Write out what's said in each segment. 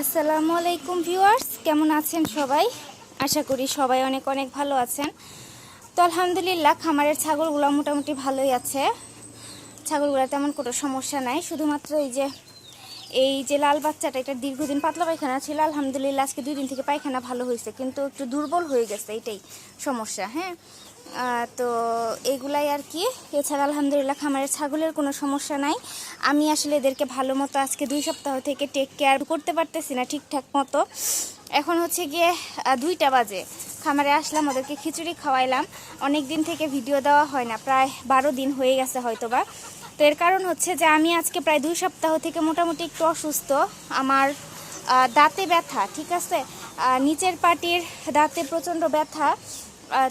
আসসালামু আলাইকুম ভিউয়ার্স, কেমন আছেন সবাই? আশা করি সবাই অনেক অনেক ভালো আছেন। তো আলহামদুলিল্লাহ, খামারের ছাগলগুলো মোটামুটি ভালোই আছে। ছাগলগুলো তেমন কোনো সমস্যা নাই, শুধুমাত্র এই যে এই যে লাল বাচ্চাটা, এটা দীর্ঘদিন পাতলা পায়খানা ছিল। আলহামদুলিল্লাহ, আজকে দুই দিন থেকে পায়খানা ভালো হয়েছে, কিন্তু একটু দুর্বল হয়ে গেছে, এটাই সমস্যা হ্যাঁ? তো এগুলাই আর কি। এছাড়া আলহামদুলিল্লাহ খামারের ছাগলের কোনো সমস্যা নাই। আমি আসলে এদেরকে ভালো মতো আজকে দুই সপ্তাহ থেকে টেক কেয়ার করতে পারতেছি না ঠিকঠাক মতো। এখন হচ্ছে গিয়ে দুইটা বাজে। খামারে আসলাম, ওদেরকে খিচুড়ি খাওয়াইলাম। অনেক দিন থেকে ভিডিও দেওয়া হয় না, প্রায় বারো দিন হয়ে গেছে হয়তোবা। তো এর কারণ হচ্ছে যে, আমি আজকে প্রায় দুই সপ্তাহ থেকে মোটামুটি একটু অসুস্থ। আমার দাঁতে ব্যথা, ঠিক আছে? নিচের পাটির দাঁতে প্রচণ্ড ব্যথা।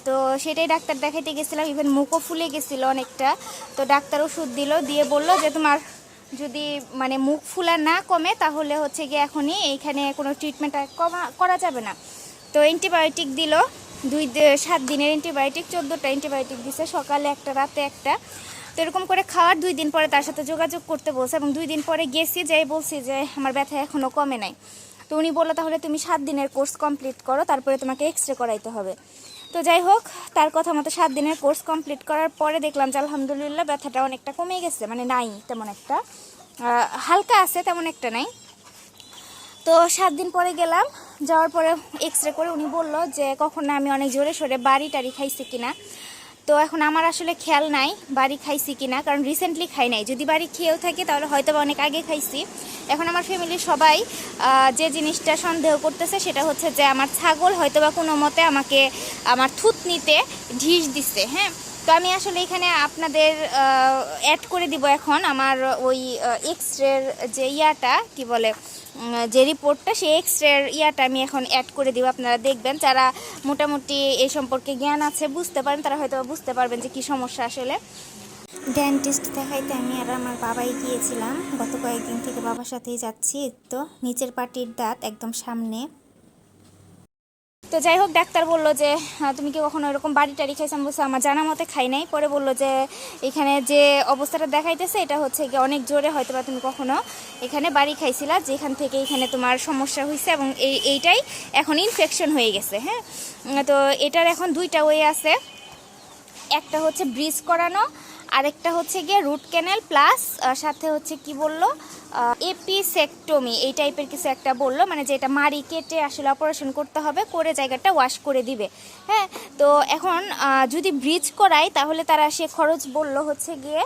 তো সেটাই ডাক্তার দেখাইতে গেছিলাম ইভেন মুখও ফুলে গেছিল অনেকটা। তো ডাক্তার ওষুধ দিল, দিয়ে বলল যে তোমার যদি মানে মুখ ফুলা না কমে, তাহলে হচ্ছে গিয়ে এখনই এইখানে কোনো ট্রিটমেন্ট করা যাবে না। তো অ্যান্টিবায়োটিক দিল, দুই সাত দিনের অ্যান্টিবায়োটিক চোদ্দোটা অ্যান্টিবায়োটিক দিছে, সকালে একটা, রাতে একটা। তো এরকম করে খাওয়ার দুই দিন পরে তার সাথে যোগাযোগ করতে বলছে এবং দুই দিন পরে গেছি, যাই বলছি যে আমার ব্যথা এখনও কমে নাই। তো উনি বলল, তাহলে তুমি সাত দিনের কোর্স কমপ্লিট করো, তারপরে তোমাকে এক্স রে করাইতে হবে। তো যাই হোক, তার কথা মতো সাত দিনের কোর্স কমপ্লিট করার পরে দেখলাম যে আলহামদুলিল্লাহ ব্যথাটা অনেকটা কমে গেছে মানে নাই তেমন একটা। হালকা আছে তেমন একটা নাই। তো সাত দিন পরে গেলাম, যাওয়ার পরে এক্স রে করে উনি বলল যে কখন আমি অনেক জোরে সোরে বাড়ি টাড়ি খাইছি কিনা। তো এখন আমার আসলে খেয়াল নাই বাড়ি খাইছি কিনা, কারণ রিসেন্টলি খাই নাই। যদি বাড়ি খেয়েও থাকে তাহলে হয়তো অনেক আগে খাইছি। এখন আমার ফ্যামিলির সবাই যে জিনিসটা সন্দেহ করতেছে সেটা হচ্ছে যে আমার ছাগল হয়তোবা কোনো মতে আমাকে, আমার থুতনিতে ঢিস দিচ্ছে হ্যাঁ? তো আমি আসলে এখানে আপনাদের অ্যাড করে দিব এখন আমার ওই এক্স রের যে ইয়াটা, কি বলে যে রিপোর্টটা সেই এক্স রের ইয়াটা আমি এখন অ্যাড করে দিব, আপনারা দেখবেন। যারা মোটামুটি এই সম্পর্কে জ্ঞান আছে, বুঝতে পারেন, তারা হয়তো বুঝতে পারবেন যে কী সমস্যা আসলে। ডেন্টিস্ট দেখাইতে আমি আর আমার বাবাই গিয়েছিলাম। গত কয়েকদিন থেকে বাবার সাথেই যাচ্ছি তো, নিচের পাটির দাঁত একদম সামনে। তো যাই হোক, ডাক্তার বলল যে তুমি কি কখনো এরকম বাড়ি টাড়ি খাইছো? আমি আমার জানা মতে খাই নাই। পরে বলল যে, এখানে যে অবস্থাটা দেখাইতেছে, এটা হচ্ছে গিয়ে অনেক জোরে হয়তো বা তুমি কখনো এখানে বাড়ি খাইছিলা, যেখান থেকে এখানে তোমার সমস্যা হয়েছে এবং এই, এইটাই এখন ইনফেকশন হয়ে গেছে। হ্যাঁ? তো এটার এখন দুইটা ওয়ে আছে। একটা হচ্ছে ব্রিজ করানো আরেকটা হচ্ছে গিয়ে রুট ক্যানেল প্লাস সাথে হচ্ছে কি বলল? এপিসেক্টমি, এই টাইপের কিছু একটা বলল মানে যেটা মারি কেটে আসলে অপারেশন করতে হবে, করে জায়গাটা ওয়াশ করে দিবে। হ্যাঁ তো এখন যদি ব্রিজ করাই তাহলে তারা সে খরচ বলল হচ্ছে গিয়ে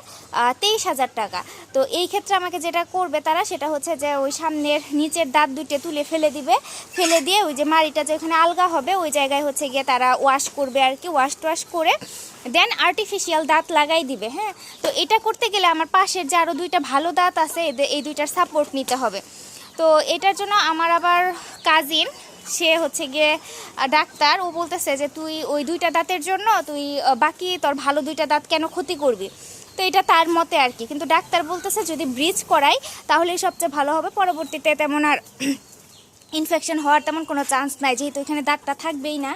তেইশ হাজার টাকা। তো এই ক্ষেত্রে আমাকে যেটা করবে তারা, সেটা হচ্ছে যে ওই সামনের নিচের দাঁত দুটো তুলে ফেলে দিবে। ফেলে দিয়ে ওই যে মাড়িটা যেখানে আলগা হবে, ওই জায়গায় হচ্ছে গিয়ে তারা ওয়াশ করবে আর কি ওয়াশ টোয়াশ করে দেন আর্টিফিশিয়াল দাঁত লাগাই দিবে হ্যাঁ? তো এটা করতে গেলে আমার পাশের যে আরও দুইটা ভালো দাঁত আছে এই দুইটার সাপোর্ট নিতে হবে। তো এটার জন্য আমার আবার কাজিন সে হচ্ছে গিয়ে ডাক্তার, ও বলতেছে যে, তুই ওই দুইটা দাঁতের জন্য, তুই বাকি তোর ভালো দুইটা দাঁত কেন ক্ষতি করবি? তো এটা তার মতে আর কি। কিন্তু ডাক্তার বলতেছে, যদি ব্রিজ করাই, তাহলেই সবচেয়ে ভালো হবে। পরবর্তীতে তেমন আর ইনফেকশন হওয়ার তেমন কোনো চান্স নাই, যেহেতু এখানে দাগটা থাকবেই না।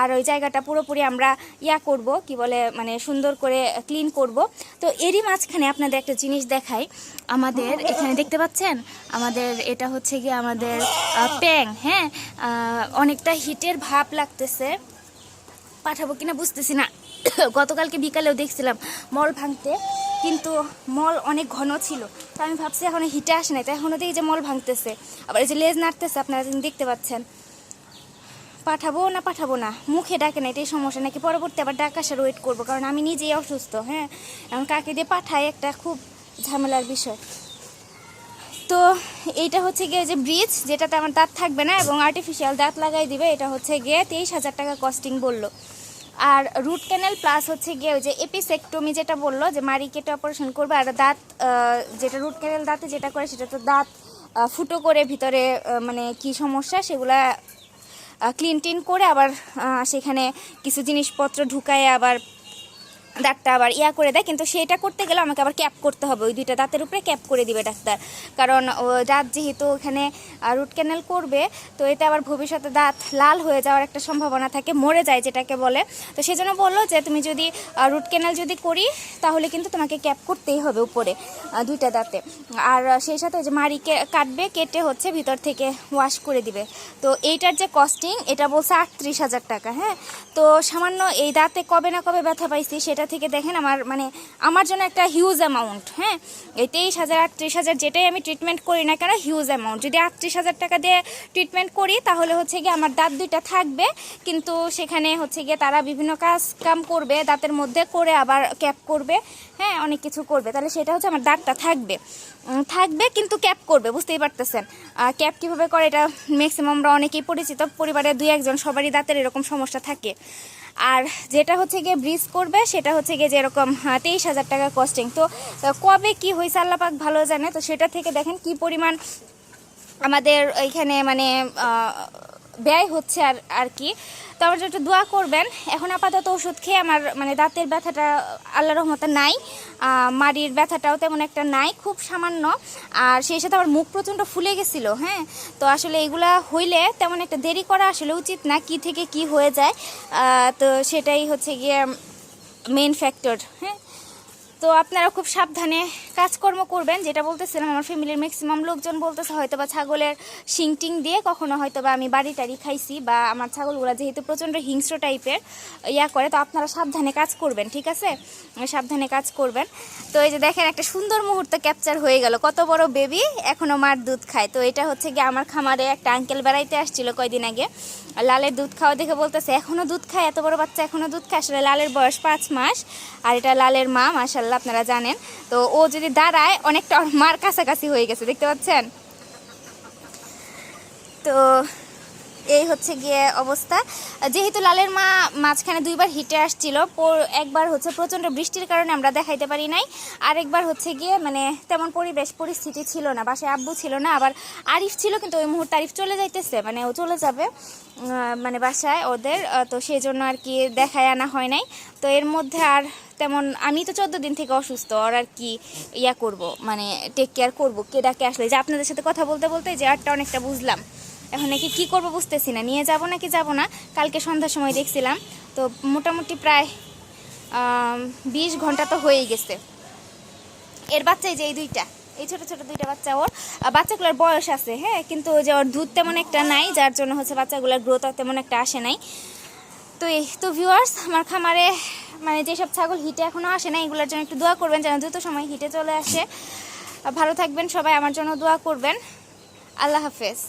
আর ওই জায়গাটা পুরোপুরি আমরা ইয়া করব, কি বলে মানে সুন্দর করে ক্লিন করব। তো এরই মাঝখানে আপনাদের একটা জিনিস দেখাই। আমাদের এখানে দেখতে পাচ্ছেন? আমাদের এটা হচ্ছে গিয়ে আমাদের প্যাং হ্যাঁ? অনেকটা হিটের ভাব লাগতেছে। পাঠাবো কিনা বুঝতেছি না। গতকালকে বিকালেও দেখছিলাম, মল ভাঙতে। কিন্তু মল অনেক ঘন ছিল। তো আমি ভাবছি এখন হিটে আসে নাই, তো এখনও দেখি যে মল ভাঙতেছে। আবার এই যে লেজ নাড়তেছে, আপনারা দেখতে পাচ্ছেন। পাঠাবো না পাঠাবো না, মুখে ডাকে না, এটাই সমস্যা। নাকি পরবর্তী আবার ডাক আসার ওয়েট করব, কারণ আমি নিজেই অসুস্থ হ্যাঁ? এখন কাকে দিয়ে পাঠাই একটা খুব ঝামেলার বিষয়। তো এইটা হচ্ছে গিয়ে যে ব্রিজ যেটাতে আমার দাঁত থাকবে না, এবং আর্টিফিশিয়াল দাঁত লাগাই দিবে, এটা হচ্ছে গিয়ে তেইশ হাজার টাকা কস্টিং বলল। আর রুট ক্যানেল প্লাস হচ্ছে গিয়ে ওই যে এপিসেক্টমি যেটা বলল, যে মারি কেটে অপারেশন করবে আর দাঁত যেটা রুট ক্যানেল দাঁতে যেটা করে সেটা তো দাঁত ফুটো করে ভিতরে মানে কি সমস্যা সেগুলা ক্লিন টিন করে আবার সেখানে কিছু জিনিসপত্র ঢুকায় আবার দাঁতটা আবার ইয়া করে দেয়, কিন্তু সেটা করতে গেলে আমাকে আবার ক্যাপ করতে হবে। ওই দুইটা দাঁতের উপরে ক্যাপ করে দিবে ডাক্তার। কারণ দাঁত যেহেতু ওখানে রুট ক্যানেল করবে, তো এতে আবার ভবিষ্যতে দাঁত লাল হয়ে যাওয়ার একটা সম্ভাবনা থাকে, মরে যায় যেটাকে বলে। তো সেই জন্য বলল যে, তুমি যদি রুট ক্যানেল যদি করি, তাহলে কিন্তু তোমাকে ক্যাপ করতেই হবে উপরে দুইটা দাঁতে। আর সেই সাথে যে মাড়িকে কাটবে, কেটে হচ্ছে, ভিতর থেকে ওয়াশ করে দিবে। তো এইটার যে কস্টিং এটা বলছে আটত্রিশ হাজার টাকা হ্যাঁ? তো সামান্য এই দাঁতে কবে না কবে ব্যথা পাইছি, সেটা থেকে দেখেন আমার মানে আমার জন্য একটা হিউজ অ্যামাউন্ট হ্যাঁ? এই তেইশ হাজার, আটত্রিশ হাজার যেটাই আমি ট্রিটমেন্ট করি না কেন হিউজ অ্যামাউন্ট যদি আটত্রিশ হাজার টাকা দিয়ে ট্রিটমেন্ট করি, তাহলে হচ্ছে গিয়ে আমার দাঁত দুইটা থাকবে, কিন্তু সেখানে হচ্ছে গিয়ে তারা বিভিন্ন কাজ কাম করবে, দাঁতের মধ্যে করে আবার ক্যাপ করবে হ্যাঁ? অনেক কিছু করবে। তাহলে সেটা হচ্ছে আমার দাঁতটা থাকবে। থাকবে কিন্তু ক্যাপ করবে, বুঝতেই পারতেছেন। ক্যাপ কীভাবে করে এটা ম্যাক্সিমাম আমরা অনেকেই পরিচিত পরিবারের দুই একজন, সবারই দাঁতের এরকম সমস্যা থাকে। আর যেটা হচ্ছে গিয়ে ব্রিজ করবে, সেটা হচ্ছে গিয়ে যেরকম তেইশ হাজার টাকা কস্টিং তো কবে কি হয়েছে আল্লাপাক ভালো জানে? তো সেটা থেকে দেখেন কি পরিমাণ আমাদের এইখানে মানে ব্যয় হচ্ছে আর আর কি। তো আমার একটু দোয়া করবেন। এখন আপাতত ওষুধ খেয়ে আমার মানে দাঁতের ব্যথাটা আল্লাহ রহমতে নাই। মাড়ির ব্যথাটাও তেমন একটা নাই, খুব সামান্য। আর সেই সাথে আমার মুখ প্রচণ্ড ফুলে গেছিল হ্যাঁ। তো আসলে এগুলা হইলে তেমন একটা দেরি করা আসলে উচিত না, কি থেকে কি হয়ে যায়। তো সেটাই হচ্ছে গিয়ে মেন ফ্যাক্টর হ্যাঁ। তো আপনারা খুব সাবধানে কাজকর্ম করবেন, যেটা বলতেছিলাম, আমার ফ্যামিলির ম্যাক্সিমাম লোকজন বলতেছে হয়তো বা ছাগলের শিং টিং দিয়ে কখনো হয়তো বা আমি বাড়ি টাড়ি খাইছি বা আমার ছাগলগুলো যেহেতু প্রচণ্ড হিংস্র টাইপের ইয়া করে, তো আপনারা সাবধানে কাজ করবেন, ঠিক আছে? সাবধানে কাজ করবেন। তো এই যে দেখেন, একটা সুন্দর মুহূর্ত ক্যাপচার হয়ে গেল। কত বড় বেবি এখনও মার দুধ খায়। তো এটা হচ্ছে গিয়ে আমার খামারে একটা আঙ্কেল বেড়াইতে আসছিল কয়দিন আগে। লালের দুধ খাওয়া দেখে বলতেছে এখনও দুধ খায়? এত বড় বাচ্চা এখনও দুধ খায়? আসলে লালের বয়স পাঁচ মাস, আর এটা লালের মা মাশাল্লাহ আপনারা জানেন। তো ও যদি দাঁড়ায়, অনেকটা মার কাছাকাছি হয়ে গেছে, দেখতে পাচ্ছেন? তো এই হচ্ছে গিয়ে অবস্থা। যেহেতু লালের মা মাঝখানে দুইবার হিটে আসছিল একবার হচ্ছে প্রচণ্ড বৃষ্টির কারণে আমরা দেখাইতে পারি নাই। আরেকবার হচ্ছে গিয়ে মানে তেমন পরিবেশ, পরিস্থিতি ছিল না, বাসায় আব্বু ছিল না, আবার আরিফ ছিল, কিন্তু ওই মুহূর্তে আরিফ চলে যাইতেছে মানে ও চলে যাবে মানে বাসায় ওদের তো সেই জন্য আর কি দেখায় আনা হয় নাই। তো এর মধ্যে আর তেমন, আমি তো চোদ্দ দিন থেকে অসুস্থ আর আর কি ইয়া করব মানে টেক কেয়ার করব, কে ডাকে আসলে। যে আপনাদের সাথে কথা বলতে বলতে যে আরটা অনেকটা বুঝলাম। এখন নাকি কী করব বুঝতেছি না। নিয়ে যাব নাকি যাব না? কালকে সন্ধ্যার সময় দেখছিলাম। তো মোটামুটি প্রায় বিশ ঘণ্টা তো হয়েই গেছে। এর বাচ্চাই যে এই দুইটা, এই ছোট ছোট দুইটা বাচ্চা ওর। বাচ্চাগুলোর বয়স আছে হ্যাঁ? কিন্তু যে ওর দুধ তেমন একটা নাই, যার জন্য হচ্ছে বাচ্চাগুলোর গ্রোথ তেমন একটা আসে নাই। তো এই, তো ভিউয়ার্স আমার খামারে মানে যেসব ছাগল হিটে এখনও আসে না, এগুলোর জন্য একটু দোয়া করবেন যেন দ্রুত সময় হিটে চলে আসে। ভালো থাকবেন সবাই, আমার জন্য দোয়া করবেন। আল্লাহ হাফেজ।